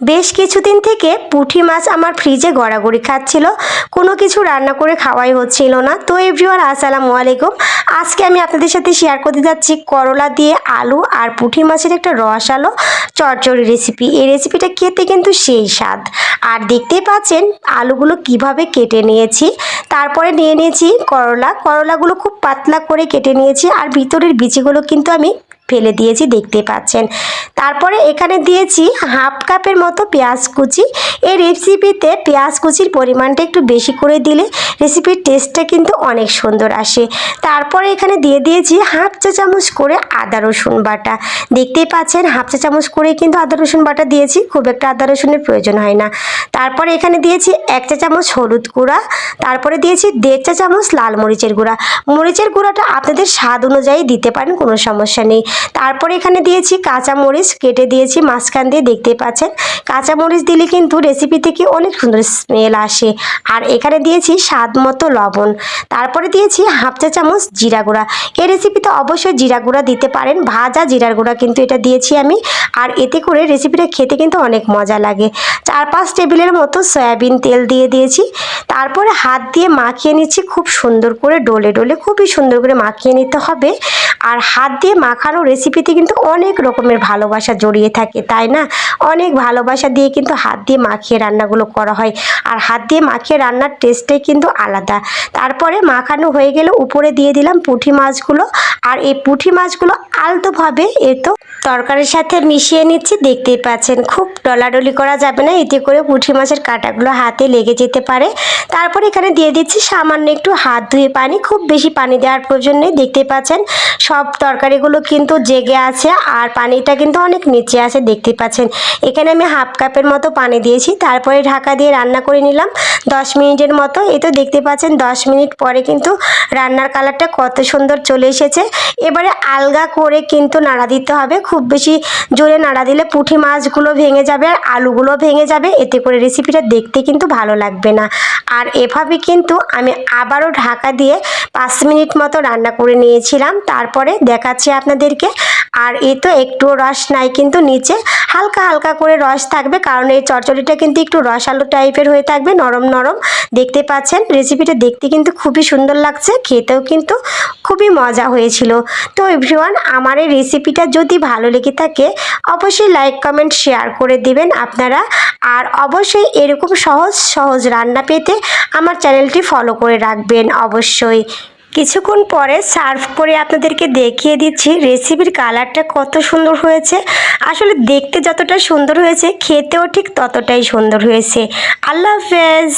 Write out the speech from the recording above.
বেশ কিছুদিন থেকে পুঁটি মাছ আমার ফ্রিজে গড়াগড়ি খাচ্ছিল। কোনো কিছু রান্না করে খাওয়াই হচ্ছিল না। তো এভরিওয়ান আসসালামু আলাইকুম। আজকে আমি আপনাদের সাথে শেয়ার করতে যাচ্ছি করলা দিয়ে আলু আর পুঁটি মাছের একটা রস আলো চটচড়ি রেসিপি এই রেসিপিটা খেতে কিন্তু সেই স্বাদ। আর দেখতেই পাচ্ছেন, আলুগুলো কীভাবে কেটে নিয়েছি। তারপরে নিয়ে নিয়েছি করলা। করলাগুলো খুব পাতলা করে কেটে নিয়েছি আর ভিতরের বিচিগুলো কিন্তু আমি ফেলে দিয়েছি, দেখতে পাচ্ছেন। তারপরে এখানে দিয়েছি হাফ কাপের মতো পেঁয়াজ কুচি। এই রেসিপিতে পেঁয়াজ কুচির পরিমাণটা একটু বেশি করে দিলে রেসিপির টেস্টটা কিন্তু অনেক সুন্দর আসে। তারপরে এখানে দিয়ে দিয়েছি হাফ চা চামচ করে আদা রসুন বাটা। দেখতেই পাচ্ছেন হাফ চা চামচ করে কিন্তু আদা রসুন বাটা দিয়েছি, খুব একটা আদা রসুনের প্রয়োজন হয় না। তারপরে এখানে দিয়েছি এক চা চামচ হলুদ গুঁড়া। তারপরে দিয়েছি দেড় চা চামচ লাল মরিচের গুঁড়া। মরিচের গুঁড়াটা আপনাদের স্বাদ অনুযায়ী দিতে পারেন, কোনো সমস্যা নেই। তারপরে এখানে দিয়েছি কাঁচা মরিচ, কেটে দিয়েছি মাঝখান দিয়ে দেখতে পাচ্ছেন। কাঁচা মরিচ দিলে কিন্তু রেসিপি থেকে অনেক সুন্দর স্মেল আসে। আর এখানে দিয়েছি স্বাদ মতো লবণ। তারপরে দিয়েছি হাফ চা চামচ জিরা গুঁড়া। এই রেসিপিতে অবশ্যই জিরা গুঁড়া দিতে পারেন, ভাজা জিরার গুঁড়া কিন্তু এটা দিয়েছি আমি। আর এতে করে রেসিপিটা খেতে কিন্তু অনেক মজা লাগে। চার পাঁচ টেবিলের মতো সয়াবিন তেল দিয়ে দিয়েছি। তারপরে হাত দিয়ে মাখিয়ে নিচ্ছি, খুব সুন্দর করে ডোলে ডোলে, খুবই সুন্দর করে মাখিয়ে নিতে হবে। আর হাত দিয়ে মাখানো রেসিপিতে কিন্তু অনেক রকমের ভালোবাসা জড়িয়ে থাকে, তাই না? অনেক ভালোবাসা দিয়ে কিন্তু হাত দিয়ে মাখিয়ে রান্নাগুলো করা হয়। আর হাত দিয়ে মাখিয়ে রান্নার টেস্টটাই কিন্তু আলাদা। তারপরে মাখানো হয়ে গেলে উপরে দিয়ে দিলাম পুঁটি মাছগুলো। আর এই পুঁটি মাছগুলো আলতোভাবে এ তো তরকারির সাথে মিশিয়ে নিচ্ছি, দেখতেই পাচ্ছেন। খুব ডলাডলি করা যাবে না, এতে করে পুঁটি মাছের কাঁটাগুলো হাতে লেগে যেতে পারে। তারপর এখানে দিয়ে দিচ্ছি সামান্য একটু হাত ধুয়ে পানি, খুব বেশি পানি দেওয়ার প্রয়োজন নেই দেখতে পাচ্ছেন। সব তরকারিগুলো কিন্তু জেগে আছে, আর পানিটা কিন্তু অনেক নিচে আছে দেখতে পাচ্ছেন। এখানে আমি হাফ কাপের মতো পানি দিয়েছি, তারপরে ঢাকা দিয়ে রান্না করে নিলাম দশ মিনিটের মতো। এই তো দেখতে পাচ্ছেন, দশ মিনিট পরে কিন্তু রান্নার কালারটা কত সুন্দর চলে এসেছে। এবারে আলগা করে কিন্তু নাড়া দিতে হবে, খুব বেশি জোরে নাড়া দিলে পুঁটি মাছগুলো ভেঙে যাবে আর আলুগুলো ভেঙে যাবে, এতে করে রেসিপিটা দেখতে কিন্তু ভালো লাগবে না। আর এভাবে কিন্তু আমি আবারও ঢাকা দিয়ে পাঁচ মিনিট মতো রান্না করে নিয়েছিলাম। তারপরে দেখাচ্ছি আপনাদেরকে আর এ তো একটু রস নাই কিন্তু নিচে। হালকা হালকা করে রস থাকবে কারণ এই চচ্চড়িটা কিন্তু একটু রসালো টাইপের হয়ে থাকবে, নরম নরম। দেখতে পাচ্ছেন? রেসিপিটা দেখতে কিন্তু খুবই সুন্দর লাগছে, খেতেও কিন্তু খুবই মজা হয়েছিল। তো এভরিওয়ান আমার এই রেসিপিটা যদি ভালো লেগে থাকে, অবশ্যই লাইক কমেন্ট শেয়ার করে দিবেন আপনারা। আর অবশ্যই এরকম সহজ সহজ রান্না পেতে আমার চ্যানেলটি ফলো করে রাখবেন অবশ্যই। কিছুক্ষণ পরে সার্ভ করে আপনাদেরকে দেখিয়ে দিচ্ছি রেসিপির কালারটা কত সুন্দর হয়েছে। আসলে দেখতে যতটা সুন্দর হয়েছে, খেতেও ঠিক ততটাই সুন্দর হয়েছে। আল্লাহ হাফেজ।